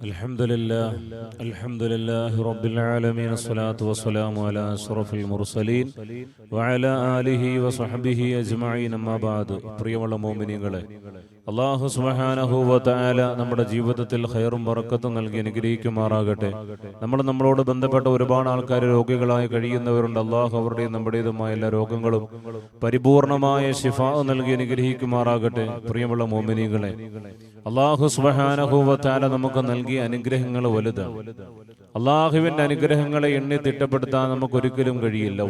الحمد لله الحمد لله رب العالمين الصلاة والسلام على أشرف المرسلين وعلى آله وصحبه أجمعين أما بعد പ്രിയമുള്ള മോമിനികളെ അള്ളാഹു സുബഹാനഹൂവത്തായ നമ്മുടെ ജീവിതത്തിൽ ഹയറും വറക്കത്തും നൽകി അനുഗ്രഹിക്കുമാറാകട്ടെ. നമ്മൾ നമ്മളോട് ബന്ധപ്പെട്ട ഒരുപാട് ആൾക്കാർ രോഗികളായി കഴിയുന്നവരുണ്ട്. അള്ളാഹു അവരുടെയും നമ്മുടേതുമായ എല്ലാ രോഗങ്ങളും പരിപൂർണമായ ശിഫാ നൽകി അനുഗ്രഹിക്കുമാറാകട്ടെ. പ്രിയമുള്ള മോമിനികളെ അള്ളാഹു സുബഹാനഹൂവത്താല നമുക്ക് നൽകിയ അനുഗ്രഹങ്ങൾ വലുതാണ്. അള്ളാഹുവിന്റെ അനുഗ്രഹങ്ങളെ എണ്ണി തിട്ടപ്പെടുത്താൻ നമുക്ക് ഒരിക്കലും കഴിയില്ല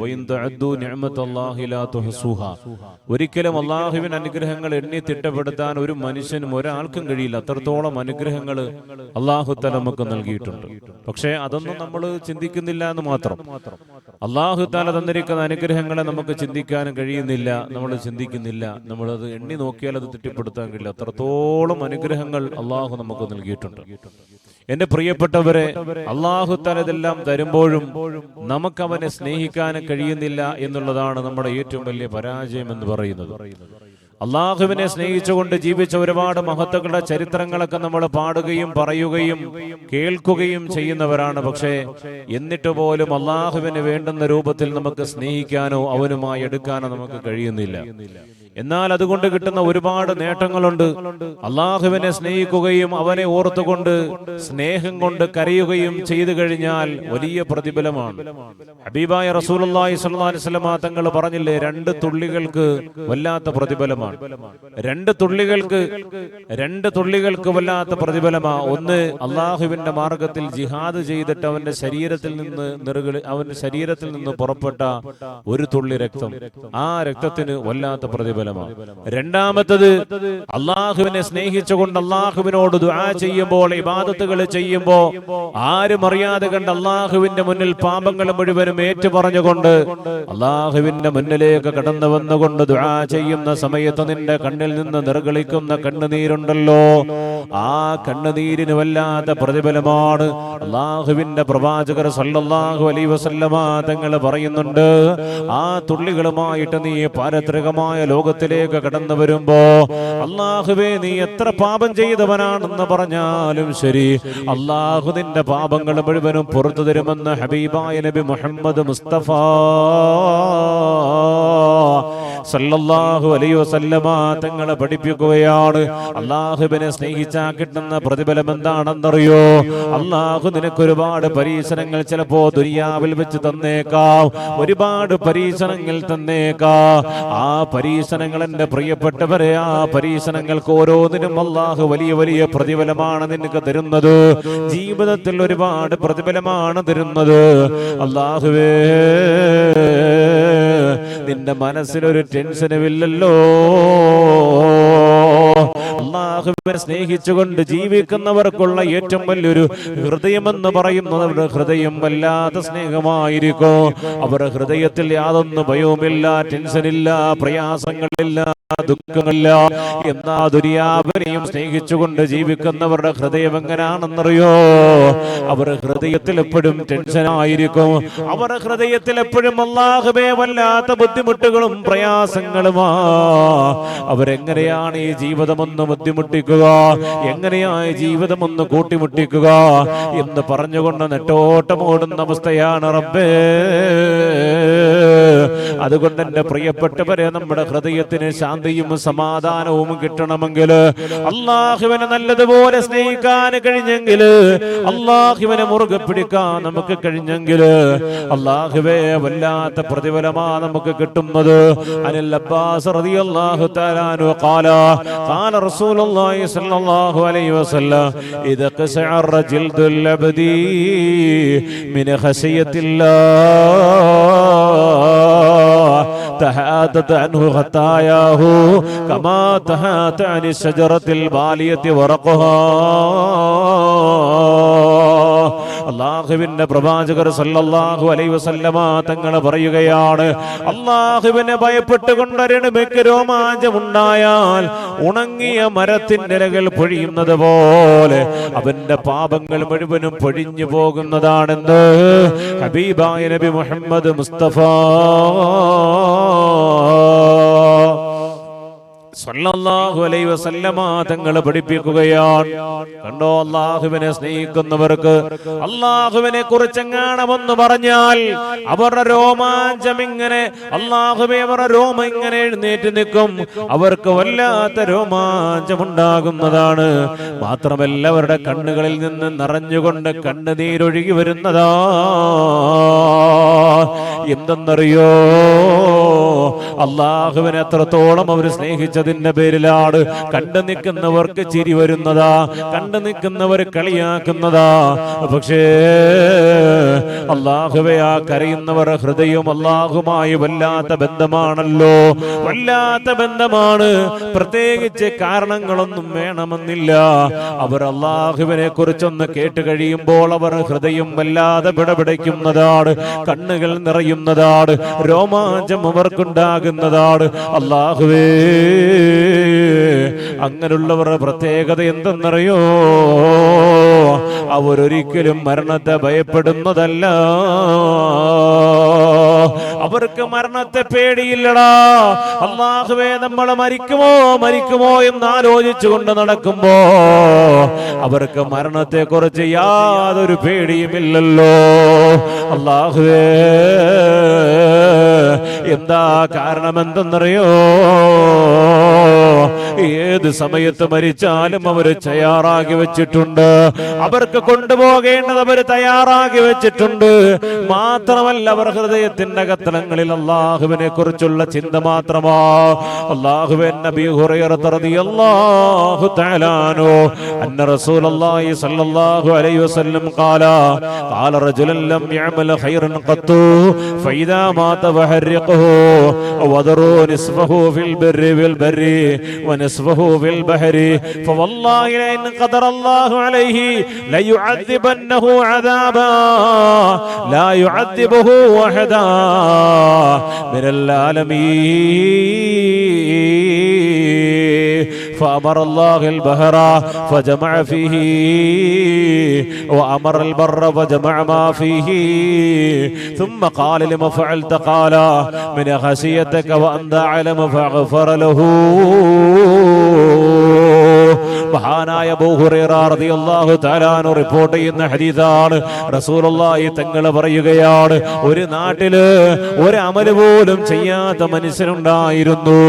ഒരിക്കലും അള്ളാഹുവിൻ അനുഗ്രഹങ്ങൾ എണ്ണി തിട്ടപ്പെടുത്താൻ ഒരു മനുഷ്യനും ഒരാൾക്കും കഴിയില്ല. അത്രത്തോളം അനുഗ്രഹങ്ങൾ അള്ളാഹുത്തല നമുക്ക് നൽകിയിട്ടുണ്ട്. പക്ഷേ അതൊന്നും നമ്മൾ ചിന്തിക്കുന്നില്ല എന്ന് മാത്രം. അള്ളാഹു തല തന്നിരിക്കുന്ന അനുഗ്രഹങ്ങളെ നമുക്ക് ചിന്തിക്കാനും കഴിയുന്നില്ല. നമ്മൾ ചിന്തിക്കുന്നില്ല. നമ്മൾ അത് എണ്ണി നോക്കിയാൽ അത് തിട്ടപ്പെടുത്താൻ കഴിയില്ല. അത്രത്തോളം അനുഗ്രഹങ്ങൾ അള്ളാഹു നമുക്ക് നൽകിയിട്ടുണ്ട്. എന്റെ പ്രിയപ്പെട്ടവരെ അള്ളാഹു തലതെല്ലാം തരുമ്പോഴും നമുക്ക് അവനെ സ്നേഹിക്കാൻ കഴിയുന്നില്ല എന്നുള്ളതാണ് നമ്മുടെ ഏറ്റവും വലിയ പരാജയം എന്ന് പറയുന്നത്. അള്ളാഹുവിനെ സ്നേഹിച്ചുകൊണ്ട് ജീവിച്ച ഒരുപാട് മഹത്തുക്കളുടെ ചരിത്രങ്ങളൊക്കെ നമ്മൾ പാടുകയും പറയുകയും കേൾക്കുകയും ചെയ്യുന്നവരാണ്. പക്ഷേ എന്നിട്ട് പോലും അള്ളാഹുവിന് വേണ്ടുന്ന രൂപത്തിൽ നമുക്ക് സ്നേഹിക്കാനോ അവനുമായി എടുക്കാനോ നമുക്ക് കഴിയുന്നില്ല. എന്നാൽ അതുകൊണ്ട് കിട്ടുന്ന ഒരുപാട് നേട്ടങ്ങളുണ്ട്. അള്ളാഹുവിനെ സ്നേഹിക്കുകയും അവനെ ഓർത്തുകൊണ്ട് സ്നേഹം കൊണ്ട് കരയുകയും ചെയ്തു കഴിഞ്ഞാൽ വലിയ പ്രതിഫലമാണ്. ഹബീബായ അലൈഹി വസല്ലമ തങ്ങൾ പറഞ്ഞില്ലേ രണ്ട് തുള്ളികൾക്ക് വല്ലാത്ത പ്രതിഫലമാണ്. രണ്ട് തുള്ളികൾക്ക് രണ്ട് തുള്ളികൾക്ക് വല്ലാത്ത പ്രതിഫലമാ. ഒന്ന് അള്ളാഹുവിന്റെ മാർഗത്തിൽ ജിഹാദ് ചെയ്തിട്ട് അവന്റെ ശരീരത്തിൽ നിന്ന് നിറുകളി അവന്റെ ശരീരത്തിൽ നിന്ന് പുറപ്പെട്ട ഒരു തുള്ളി രക്തം. ആ രക്തത്തിന് വല്ലാത്ത പ്രതിഫലമാണ്. രണ്ടാമത്തത് അള്ളാഹുവിനെ സ്നേഹിച്ചുകൊണ്ട് അള്ളാഹുവിനോട് ദുആ ചെയ്യുമ്പോൾ ഇബാദത്തുകൾ ചെയ്യുമ്പോൾ ആരും അറിയാതെ കണ്ട് അള്ളാഹുവിന്റെ മുന്നിൽ പാപങ്ങൾ മുഴുവനും ഏറ്റുപറഞ്ഞുകൊണ്ട് അള്ളാഹുവിന്റെ മുന്നിലേക്ക് കടന്നു വന്നുകൊണ്ട് ദുആ ചെയ്യുന്ന സമയത്ത് നിന്റെ കണ്ണിൽ നിന്ന് നിറകളിക്കുന്ന കണ്ണുനീരുണ്ടല്ലോ. ആ കണ്ണുനീരിന് വല്ലാത്ത പ്രതിഫലമാണ്. അള്ളാഹുവിന്റെ പ്രവാചകർ സല്ലല്ലാഹു അലൈ വസല്ലമ തങ്ങൾ പറയുന്നുണ്ട് ആ തുള്ളികളുമായിട്ട് നീ പാരത്രികമായ ലോകത്തിലേക്ക് കടന്നു വരുമ്പോ അള്ളാഹുവേ നീ എത്ര പാപം ചെയ്തവനാണെന്ന് പറഞ്ഞാലും ശരി. അള്ളാഹു നിന്റെ പാപങ്ങൾ മുഴുവനും പുറത്തു തരുമെന്ന് ഹബീബായ നബി മുഹമ്മദ് മുസ്തഫ സല്ലല്ലാഹു അലൈഹി വസല്ലമ തങ്ങളെ പഠിപ്പിക്കുകയാണ്. അള്ളാഹുവിനെ സ്നേഹിച്ചാ കിട്ടുന്ന പ്രതിഫലം എന്താണെന്നറിയോ? അള്ളാഹു നിനക്ക് ഒരുപാട് പരീക്ഷണങ്ങൾ ചിലപ്പോ ദുനിയാവിൽ വെച്ച് തന്നേക്കാം. ഒരുപാട് പരീക്ഷണങ്ങൾ തന്നേക്കാം. ആ പരീക്ഷണങ്ങൾ എന്റെ പ്രിയപ്പെട്ടവരെ ആ പരീക്ഷണങ്ങൾക്ക് ഓരോന്നിനും അള്ളാഹു വലിയ വലിയ പ്രതിഫലമാണ് നിനക്ക് തരുന്നത്. ജീവിതത്തിൽ ഒരുപാട് പ്രതിഫലമാണ് തരുന്നത്. അള്ളാഹുവേ നിന്റെ മനസ്സിലൊരു ടെൻഷനുമില്ലല്ലോ അള്ളാഹുവിനെ സ്നേഹിച്ചുകൊണ്ട് ജീവിക്കുന്നവർക്കുള്ള ഏറ്റവും വലിയൊരു ഹൃദയമെന്ന് പറയുന്നത് അവരുടെ ഹൃദയം വല്ലാത്ത സ്നേഹമായിരിക്കും. അവരുടെ ഹൃദയത്തിൽ യാതൊന്നും ഭയവുമില്ല ടെൻഷനില്ല പ്രയാസങ്ങളില്ല ദുഃഖമില്ല എന്നാ ദുര്യാപനെയും സ്നേഹിച്ചുകൊണ്ട് ജീവിക്കുന്നവരുടെ ഹൃദയം എങ്ങനെയാണെന്നറിയോ അവർ ഹൃദയത്തിൽ എപ്പോഴും ടെൻഷനായിരിക്കും. അവരുടെ ഹൃദയത്തിൽ എപ്പോഴും അള്ളാഹുബേ വല്ലാത്ത ബുദ്ധിമുട്ടുകളും പ്രയാസങ്ങളുമാ. അവരെങ്ങനെയാണ് ഈ ജീവിതമൊന്ന് ബുദ്ധിമുട്ടിക്കുക. എങ്ങനെയായി ജീവിതം ഒന്ന് കൂട്ടിമുട്ടിക്കുക എന്ന് പറഞ്ഞുകൊണ്ട് നെട്ടോട്ടമോടുന്ന അവസ്ഥയാണ് റബ്ബേ. അതുകൊണ്ട് എന്റെ പ്രിയപ്പെട്ടവരെ നമ്മുടെ ഹൃദയത്തിന് ശാന്തിയും സമാധാനവും കിട്ടണമെങ്കിൽ അള്ളാഹുവിനെ നല്ലതുപോലെ സ്നേഹിക്കാൻ കഴിഞ്ഞെങ്കിൽ അള്ളാഹുവിനെ മുറുകെ പിടിക്കാൻ നമുക്ക് കഴിഞ്ഞെങ്കിൽ അള്ളാഹുവേ വല്ലാത്ത പ്രതിഫലമാ നമുക്ക് കിട്ടുന്നത്. അനിൽ അബ്ബാസ് റളിയല്ലാഹു തആല അൻഹു ഖാല റസൂലുള്ളാഹി സ്വല്ലല്ലാഹു അലൈഹി വസല്ലം ഇദ ഖസഅറ ജിൽദുൽ അബ്ദി മിൻ ഖശിയത്തില്ലാഹ് تهأدت عنه خطاياه كما تهأت عن الشجرة البالية ورقها. അള്ളാഹുവിന്റെ പ്രവാചകർ സല്ലല്ലാഹു അലൈഹി വസല്ലമ തങ്ങൾ പറയുകയാണ് അള്ളാഹുവിനെ ഭയപ്പെട്ടുകൊണ്ടൊരിടമയ്ക്ക് രോമാഞ്ചമുണ്ടായാൽ ഉണങ്ങിയ മരത്തിന്റെ ഇലകൾ പൊഴിയുന്നത് പോലെ അവന്റെ പാപങ്ങൾ മുഴുവനും പൊഴിഞ്ഞു പോകുന്നതാണെന്ന് ഹബീബായ നബി മുഹമ്മദ് മുസ്തഫ സല്ലല്ലാഹു അലൈഹി വസല്ലമ തങ്ങൾ പഠിപ്പിക്കുകയാണ്. കണ്ടോ അള്ളാഹുവിനെ സ്നേഹിക്കുന്നവർക്ക് അള്ളാഹുവിനെ കുറിച്ചെങ്ങാണമെന്ന് പറഞ്ഞാൽ അവരുടെ രോമാഞ്ചം ഇങ്ങനെ അള്ളാഹുവെ അവരുടെ രോമം ഇങ്ങനെ എഴുന്നേറ്റ് നിൽക്കും. അവർക്ക് വല്ലാത്ത രോമാഞ്ചം ഉണ്ടാകുന്നതാണ് മാത്രമല്ല അവരുടെ കണ്ണുകളിൽ നിന്ന് നിറഞ്ഞുകൊണ്ട് കണ്ണുനീരൊഴുകി വരുന്നതാ. എന്തെന്നറിയോ? അള്ളാഹുവിനെ എത്രത്തോളം അവർ സ്നേഹിച്ചതിന്റെ പേരിലാണ്. കണ്ടു നിൽക്കുന്നവർക്ക് ചിരി വരുന്നതാ കണ്ടു നിൽക്കുന്നവർ കളിയാക്കുന്നതാ. പക്ഷേ അള്ളാഹുവെ ആ കരയുന്നവർ ഹൃദയം അള്ളാഹുമായി വല്ലാത്ത ബന്ധമാണല്ലോ. വല്ലാത്ത ബന്ധമാണ്. പ്രത്യേകിച്ച് കാരണങ്ങളൊന്നും വേണമെന്നില്ല. അവർ അള്ളാഹുവിനെ കുറിച്ചൊന്ന് കേട്ട് കഴിയുമ്പോൾ അവർ ഹൃദയം വല്ലാതെ പിടപിടയ്ക്കുന്നതാണ് കണ്ണുകൾ നിറയുന്നതാണ്. രോമാഞ്ചം അവർക്കുണ്ടാകുന്നതാണ് അള്ളാഹുവേ അങ്ങനെയുള്ളവരുടെ പ്രത്യേകത എന്തെന്നറിയോ? അവരൊരിക്കലും മരണത്തെ ഭയപ്പെടുന്നതല്ല. അവർക്ക് മരണത്തെ പേടിയില്ലടാ. അള്ളാഹുവേ നമ്മൾ മരിക്കുമോ? മരിക്കുമോ എന്ന് ആലോചിച്ചുകൊണ്ട് നടക്കുമ്പോ അവർക്ക് മരണത്തെ കുറിച്ച് യാതൊരു പേടിയുമില്ലല്ലോ. അള്ളാഹുവേ എന്താ കാരണം എന്തെന്നറിയോ ഏത് സമയത്ത് മരിച്ചാലും അവർ തയ്യാറാക്കി വെച്ചിട്ടുണ്ട്. അവർക്ക് കൊണ്ടുപോകേണ്ടത് അവർ തയ്യാറാക്കി വെച്ചിട്ടുണ്ട്. മാത്രമല്ല അവർ ഹൃദയത്തിന്റെ കത്തനങ്ങളിൽ അള്ളാഹുവിനെ കുറിച്ചുള്ള ചിന്ത മാത്രമാ. അള്ളാഹുവിൻ നബി ഫഇദാ മാത ഫഹർഖുഹു വദറു നിസ്ഫഹു ഫിൽ ബർരി ബർരി ونصفه في البحر فوالله لئن قدر الله عليه ليعذبنه عذابا لا يعذبه وحدا من العالمين فأمر الله البحر فجمع فيه وأمر البر فجمع ما فيه ثم قال لما فعلت قال من خشيتك وأنت أعلم فاغفر له മഹാനായ റിപ്പോർട്ട് ചെയ്യുന്ന ഹരീതാണ് റസൂലുള്ളാഹി തങ്ങൾ പറയുകയാണ് ഒരു നാട്ടിൽ ഒരു അമൽ പോലും ചെയ്യാത്ത മനുഷ്യനുണ്ടായിരുന്നു.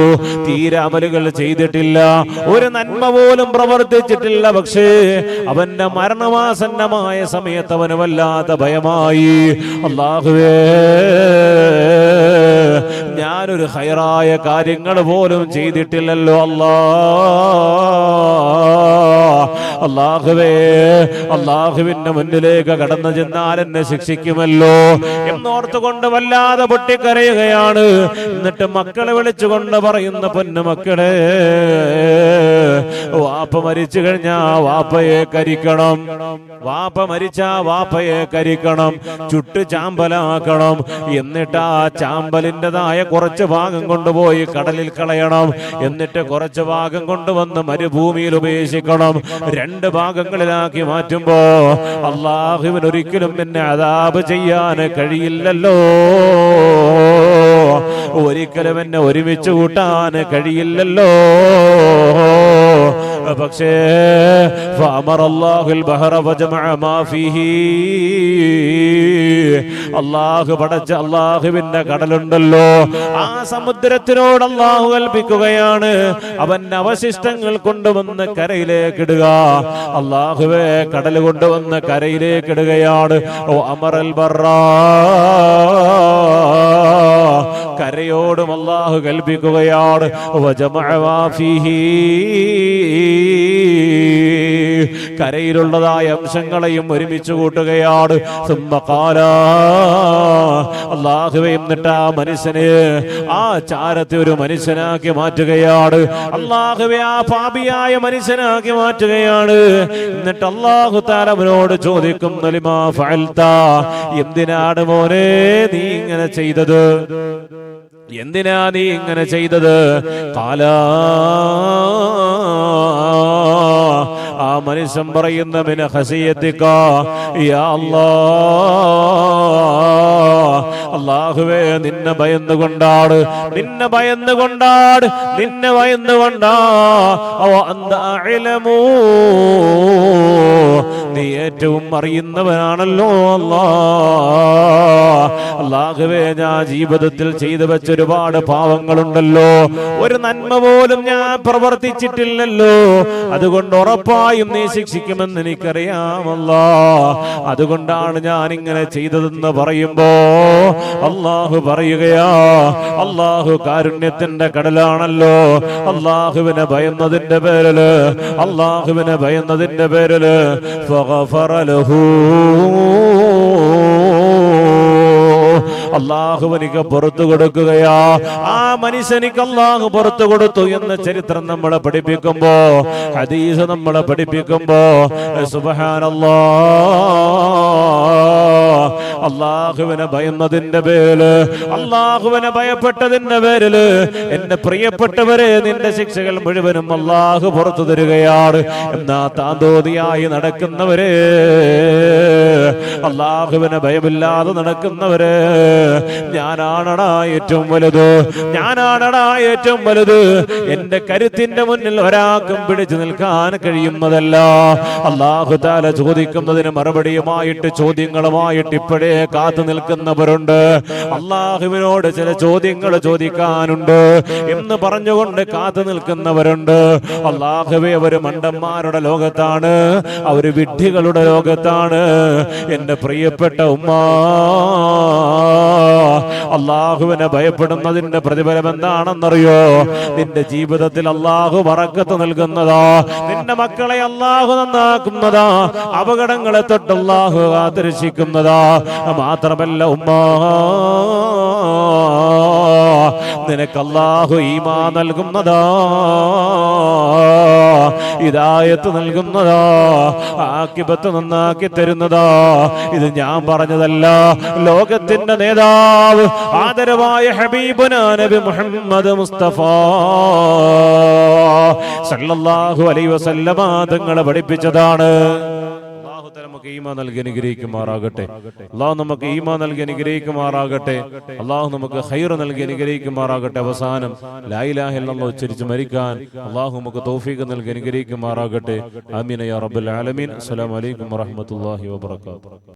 തീരെ അമലുകൾ ചെയ്തിട്ടില്ല. ഒരു നന്മ പോലും പ്രവർത്തിച്ചിട്ടില്ല. പക്ഷേ അവന്റെ മരണമാസന്നമായ സമയത്ത് അവന് വല്ലാത്ത ഭയമായി. അള്ളാഹുവേ ഞാനൊരു ഹൈറായ കാര്യങ്ങൾ പോലും ചെയ്തിട്ടില്ലല്ലോ അല്ലാ. oh. അള്ളാഹുവേ അള്ളാഹുവിന്റെ മുന്നിലേക്ക് കടന്നു ചെന്നാൽ എന്നെ ശിക്ഷിക്കുമല്ലോ എന്നോർത്തുകൊണ്ട് വല്ലാതെ പൊട്ടിക്കരയുകയാണ്. എന്നിട്ട് മക്കളെ വിളിച്ചുകൊണ്ട് പറയുന്ന പൊന്നു മക്കളെ വാപ്പ മരിച്ചു കഴിഞ്ഞാ വാപ്പയെ കരിക്കണം. വാപ്പ മരിച്ച വാപ്പയെ കരിക്കണം. ചുട്ടു ചാമ്പലാക്കണം. എന്നിട്ട് ആ ചാമ്പലിന്റെതായ കുറച്ച് ഭാഗം കൊണ്ടുപോയി കടലിൽ കളയണം. എന്നിട്ട് കുറച്ച് ഭാഗം കൊണ്ടുവന്ന് മരുഭൂമിയിൽ ഉപേക്ഷിക്കണം. രണ്ട് ഭാഗങ്ങളിലാക്കി മാറ്റുമ്പോ അള്ളാഹുവിൻ ഒരിക്കലും എന്നെ അതാപ് ചെയ്യാൻ കഴിയില്ലല്ലോ. ഒരിക്കലും എന്നെ ഒരുമിച്ച് കൂട്ടാൻ കഴിയില്ലല്ലോ. പക്ഷേ അള്ളാഹു പടച്ച അള്ളാഹുവിന്റെ കടലുണ്ടല്ലോ. ആ സമുദ്രത്തിനോട് അള്ളാഹു കൽപ്പിക്കുകയാണ്. അവൻ അവശിഷ്ടങ്ങൾ കൊണ്ടുവന്ന് കരയിലേക്ക് ഇടുക. അള്ളാഹുവേ കടൽ കൊണ്ടുവന്ന് കരയിലേക്ക് ഇടുകയാണ്. ഓ അമറൽ ബറാ. കരയോടും അള്ളാഹു കൽപ്പിക്കുകയാണ്. കരയിലുള്ളതായ അംശങ്ങളെയും ഒരുമിച്ച് കൂട്ടുകയാണ്. എന്നിട്ട് ആ മനുഷ്യന് ആ ചാരത്തെ ഒരു മനുഷ്യനാക്കി മാറ്റുകയാണ്. അള്ളാഹുവെ ആ പാപിയായ മനുഷ്യനാക്കി മാറ്റുകയാണ്. എന്നിട്ട് അള്ളാഹു താരവനോട് ചോദിക്കും എന്തിനാണ് മോനെ നീ ഇങ്ങനെ ചെയ്തത്? എന്തിനാ നീ ഇങ്ങനെ ചെയ്തത്? കാല. ആ മനുഷ്യൻ പറയുന്ന മിന ഹസിയത്തിക്കാ അള്ളാഹുവേ നിന്നെ ഭയന്നുകൊണ്ടാണ്. നിന്നെ ഭയന്നുകൊണ്ടാണ്. നിന്നെ ഭയന്നുകൊണ്ടാ. നീ ഏറ്റവും അറിയുന്നവനാണല്ലോ അല്ലാ. അള്ളാഹുവേ ഞാൻ ജീവിതത്തിൽ ചെയ്തു വെച്ച ഒരുപാട് പാവങ്ങളുണ്ടല്ലോ ഒരു നന്മ പോലും ഞാൻ പ്രവർത്തിച്ചിട്ടില്ലല്ലോ. അതുകൊണ്ട് ഉറപ്പായും നീ ശിക്ഷിക്കുമെന്ന് എനിക്കറിയാമല്ല. അതുകൊണ്ടാണ് ഞാൻ ഇങ്ങനെ ചെയ്തതെന്ന് പറയുമ്പോ അള്ളാഹു പറയുകയാ അള്ളാഹു കാരുണ്യത്തിന്റെ കടലാണല്ലോ. അള്ളാഹുവിനെ ഭയന്നതിന്റെ പേരിൽ അള്ളാഹുവിനെ ഭയന്നതിന്റെ പേരിൽ ഫഗഫറ ലഹു. അള്ളാഹു എനിക്ക് പുറത്തു കൊടുക്കുകയാ. ആ മനുഷ്യനിക്ക് അള്ളാഹു പുറത്തു കൊടുത്തു എന്ന ചരിത്രം നമ്മളെ പഠിപ്പിക്കുമ്പോ ഹദീസ് നമ്മളെ പഠിപ്പിക്കുമ്പോ സുബഹാനല്ലാ. അള്ളാഹുവിനെ ഭയന്നതിന്റെ പേര് അള്ളാഹുവിനെ ഭയപ്പെട്ടതിന്റെ പേരിൽ എന്റെ പ്രിയപ്പെട്ടവരെ നിന്റെ ശിക്ഷകൾ മുഴുവനും അള്ളാഹു പുറത്തു തരികയാണ്. എന്നാ താന്തോതിയായി നടക്കുന്നവരെ അള്ളാഹുവിനെ ഭയമില്ലാതെ നടക്കുന്നവര് ഞാനാണടാ ഏറ്റവും വലുത് ഞാനാണടാ ഏറ്റവും വലുത്. എന്റെ കരുത്തിന്റെ മുന്നിൽ ഒരാൾക്കും പിടിച്ചു നിൽക്കാൻ കഴിയുന്നതല്ല. അള്ളാഹു താല ചോദിക്കുന്നതിന് മറുപടിയുമായിട്ട് ചോദ്യങ്ങളുമായിട്ട് ഇപ്പോഴേ കാത്തു നിൽക്കുന്നവരുണ്ട്. അള്ളാഹുവിനോട് ചില ചോദ്യങ്ങൾ ചോദിക്കാനുണ്ട്. എന്ന് പറഞ്ഞുകൊണ്ട് കാത്തു നിൽക്കുന്നവരുണ്ട്. അള്ളാഹുവെ അവർ മണ്ടന്മാരുടെ ലോകത്താണ്. അവർ വിഡ്ഢികളുടെ ലോകത്താണ്. എന്റെ പ്രിയപ്പെട്ട ഉമ്മ. അള്ളാഹുവിനെ ഭയപ്പെടുന്നതിന്റെ പ്രതിഫലം എന്താണെന്നറിയോ? നിന്റെ ജീവിതത്തിൽ അള്ളാഹു വറക്കത്ത് നൽകുന്നതാ. നിന്റെ മക്കളെ അള്ളാഹു നന്നാക്കുന്നതാ. അപകടങ്ങളെ തൊട്ട് അള്ളാഹു കാത്തിരക്ഷിക്കുന്നതാ. മാത്രമല്ല ഉമ്മ നിനക്ക് അള്ളാഹു ഈമാ നൽകുന്നതാ. ഇതായത്ത് നൽകുന്നതാ. ആക്കിപത്ത് നന്നാക്കി തരുന്നതാ. ഇത് ഞാൻ പറഞ്ഞതല്ല. ലോകത്തിന്റെ നേതാവ് ആദരവായ ഹബീബുന നബി മുഹമ്മദ് മുസ്തഫ. സല്ലല്ലാഹു അലൈഹി വസല്ലമ തങ്ങളെ പഠിപ്പിച്ചതാണ്. അല്ലാഹു നമുക്ക് ഈമാ നൽകി അനുഗ്രഹിക്കുമാറാകട്ടെ. അള്ളാഹു നമുക്ക് ഈമാ നൽകി അനുഗ്രഹിക്കുമാറാകട്ടെ. അള്ളാഹു നമുക്ക് ഹൈർ നൽകി അനുഗ്രഹിക്കുമാറാകട്ടെ. അവസാനം ലായിലാഹ ഇല്ലല്ലാഹ് ഉച്ചരിച്ച് മരിക്കാൻ അള്ളാഹു നമുക്ക് തൗഫീഖ് നൽകി അനുഗ്രഹിക്കുമാറാകട്ടെ. ആമീൻ യാ റബ്ബൽ ആലമീൻ. അസ്സലാമു അലൈക്കും വറഹ്മത്തുള്ളാഹി വബറകാതുഹു.